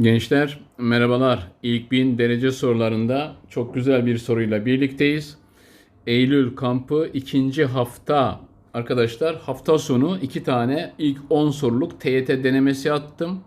Gençler merhabalar. İlk bin derece sorularında çok güzel bir soruyla birlikteyiz. Eylül kampı ikinci hafta arkadaşlar hafta sonu iki tane ilk 10 soruluk TYT denemesi attım.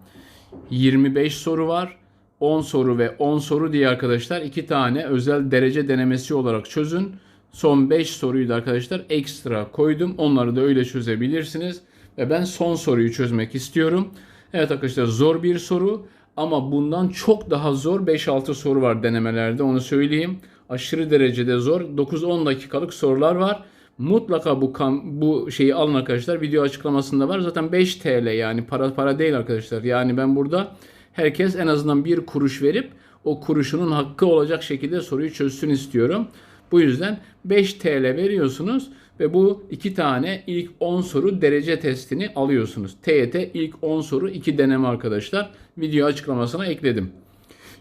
25 soru var. 10 soru ve 10 soru diye arkadaşlar iki tane özel derece denemesi olarak çözün. Son 5 soruyu da arkadaşlar ekstra koydum. Onları da öyle çözebilirsiniz. Ve ben son soruyu çözmek istiyorum. Evet arkadaşlar zor bir soru ama bundan çok daha zor 5-6 soru var denemelerde onu söyleyeyim. Aşırı derecede zor. 9-10 dakikalık sorular var. Mutlaka bu kam, bu şeyi alın arkadaşlar. Video açıklamasında var. Zaten 5 TL yani para para değil arkadaşlar. Yani ben burada herkes en azından bir kuruş verip o kuruşunun hakkı olacak şekilde soruyu çözsün istiyorum. Bu yüzden 5 TL veriyorsunuz ve bu iki tane ilk 10 soru derece testini alıyorsunuz. TYT ilk 10 soru 2 deneme arkadaşlar. Video açıklamasına ekledim.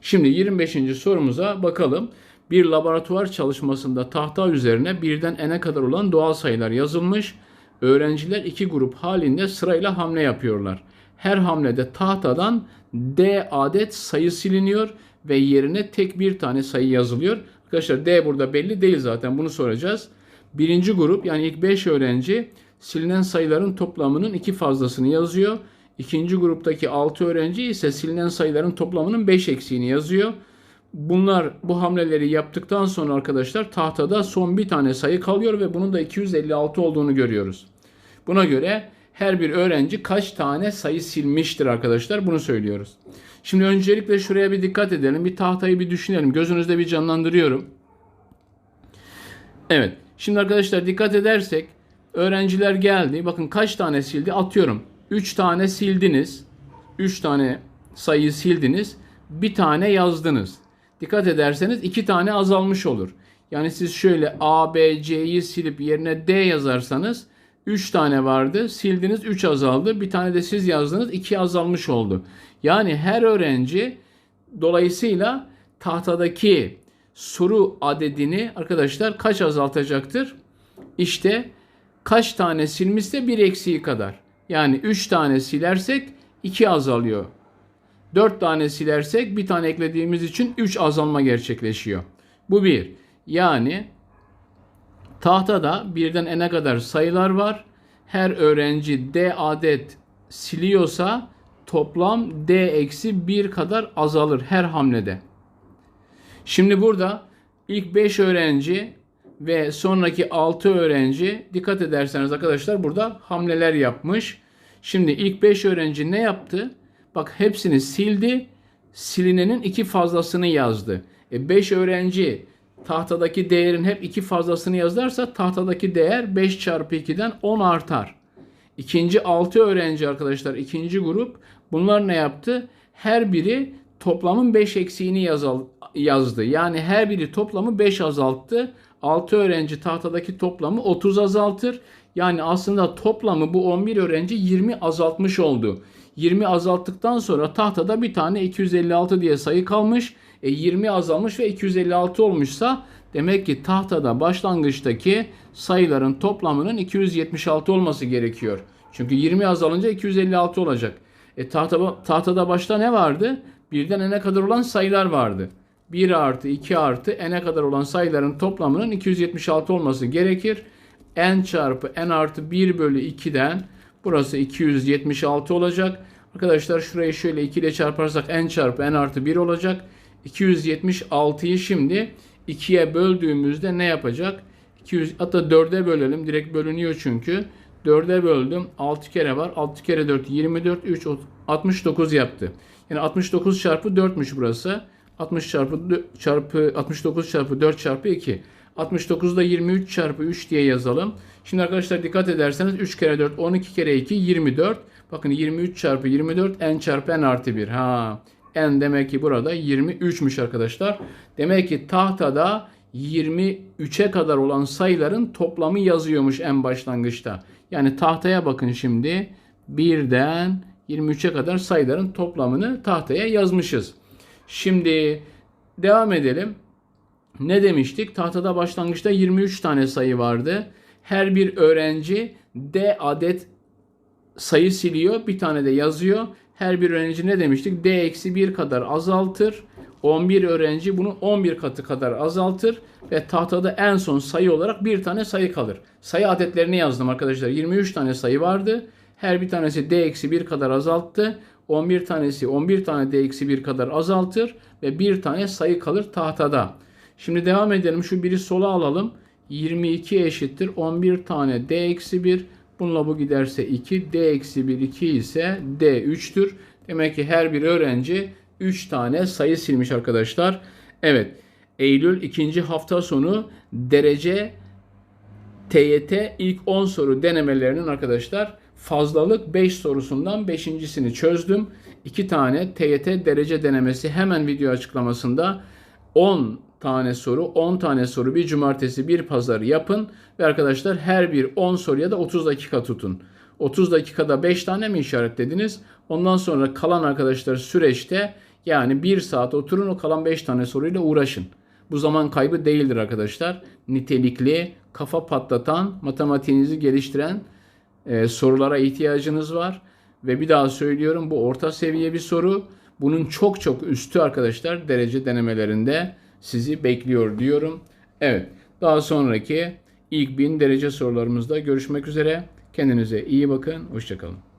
Şimdi 25. sorumuza bakalım. Bir laboratuvar çalışmasında tahta üzerine birden n'e kadar olan doğal sayılar yazılmış. Öğrenciler iki grup halinde sırayla hamle yapıyorlar. Her hamlede tahtadan D adet sayı siliniyor ve yerine tek bir tane sayı yazılıyor. Arkadaşlar D burada belli değil zaten bunu soracağız. Birinci grup yani ilk 5 öğrenci silinen sayıların toplamının iki fazlasını yazıyor. İkinci gruptaki 6 öğrenci ise silinen sayıların toplamının 5 eksiğini yazıyor. Bunlar bu hamleleri yaptıktan sonra arkadaşlar tahtada son bir tane sayı kalıyor ve bunun da 256 olduğunu görüyoruz. Buna göre her bir öğrenci kaç tane sayı silmiştir arkadaşlar bunu söylüyoruz. Şimdi öncelikle şuraya bir dikkat edelim. Bir tahtayı bir düşünelim. Gözünüzde bir canlandırıyorum. Evet. Şimdi arkadaşlar dikkat edersek öğrenciler geldi. Bakın kaç tane sildi? Atıyorum. 3 tane sildiniz. 3 tane sayıyı sildiniz. Bir tane yazdınız. Dikkat ederseniz 2 tane azalmış olur. Yani siz şöyle A, B, C'yi silip yerine D yazarsanız 3 tane vardı. Sildiniz 3 azaldı. Bir tane de siz yazdınız 2 azalmış oldu. Yani her öğrenci dolayısıyla tahtadaki soru adedini arkadaşlar kaç azaltacaktır? İşte kaç tane silmişse bir eksiği kadar. Yani 3 tane silersek 2 azalıyor. 4 tane silersek bir tane eklediğimiz için 3 azalma gerçekleşiyor. Bu bir. Yani tahtada birden n'e kadar sayılar var. Her öğrenci d adet siliyorsa toplam d eksi 1 kadar azalır her hamlede. Şimdi burada ilk 5 öğrenci ve sonraki 6 öğrenci dikkat ederseniz arkadaşlar burada hamleler yapmış. Şimdi ilk 5 öğrenci ne yaptı? Bak hepsini sildi. Silinenin iki fazlasını yazdı. 5 e öğrenci tahtadaki değerin hep iki fazlasını yazarsa tahtadaki değer 5 çarpı 2'den 10 artar. İkinci 6 öğrenci arkadaşlar ikinci grup bunlar ne yaptı? Her biri toplamın 5 eksiğini yazal, yazdı. Yani her biri toplamı 5 azalttı. 6 öğrenci tahtadaki toplamı 30 azaltır. Yani aslında toplamı bu 11 öğrenci 20 azaltmış oldu. 20 azalttıktan sonra tahtada bir tane 256 diye sayı kalmış. E 20 azalmış ve 256 olmuşsa demek ki tahtada başlangıçtaki sayıların toplamının 276 olması gerekiyor. Çünkü 20 azalınca 256 olacak. E tahta, tahtada başta ne vardı? Birden n'e kadar olan sayılar vardı. 1 artı 2 artı n'e kadar olan sayıların toplamının 276 olması gerekir. n çarpı n artı 1 bölü 2'den burası 276 olacak. Arkadaşlar şurayı şöyle 2 ile çarparsak n çarpı n artı 1 olacak. 276'yı şimdi 2'ye böldüğümüzde ne yapacak? 200, hatta 4'e bölelim. Direkt bölünüyor çünkü. 4'e böldüm. 6 kere var. 6 kere 4 24. 3 69 yaptı. Yani 69 çarpı 4'müş burası. 60 çarpı çarpı 69 çarpı 4 çarpı 2. 69'da 23 çarpı 3 diye yazalım. Şimdi arkadaşlar dikkat ederseniz 3 kere 4 12 kere 2 24. Bakın 23 çarpı 24 n çarpı n artı 1. Ha n demek ki burada 23'müş arkadaşlar. Demek ki tahtada 23'e kadar olan sayıların toplamı yazıyormuş en başlangıçta. Yani tahtaya bakın şimdi. Birden 23'e kadar sayıların toplamını tahtaya yazmışız. Şimdi devam edelim. Ne demiştik? Tahtada başlangıçta 23 tane sayı vardı. Her bir öğrenci D adet sayı siliyor. Bir tane de yazıyor. Her bir öğrenci ne demiştik? D eksi 1 kadar azaltır. 11 öğrenci bunu 11 katı kadar azaltır ve tahtada en son sayı olarak bir tane sayı kalır. Sayı adetlerini yazdım arkadaşlar. 23 tane sayı vardı. Her bir tanesi D eksi 1 kadar azalttı. 11 tanesi 11 tane D eksi 1 kadar azaltır ve bir tane sayı kalır tahtada. Şimdi devam edelim. Şu biri sola alalım. 22 eşittir 11 tane D eksi 1. Bununla bu giderse 2. D eksi 1 2 ise D 3'tür. Demek ki her bir öğrenci 3 tane sayı silmiş arkadaşlar. Evet. Eylül ikinci hafta sonu derece TYT ilk 10 soru denemelerinin arkadaşlar fazlalık 5 sorusundan 5.sini çözdüm. 2 tane TYT derece denemesi hemen video açıklamasında 10 tane soru, 10 tane soru bir cumartesi bir pazar yapın ve arkadaşlar her bir 10 soruya da 30 dakika tutun. 30 dakikada 5 tane mi işaretlediniz? Ondan sonra kalan arkadaşlar süreçte yani 1 saat oturun o kalan 5 tane soruyla uğraşın. Bu zaman kaybı değildir arkadaşlar. Nitelikli, kafa patlatan, matematiğinizi geliştiren e, sorulara ihtiyacınız var. Ve bir daha söylüyorum bu orta seviye bir soru. Bunun çok çok üstü arkadaşlar derece denemelerinde sizi bekliyor diyorum. Evet daha sonraki ilk bin derece sorularımızda görüşmek üzere. Kendinize iyi bakın. Hoşçakalın.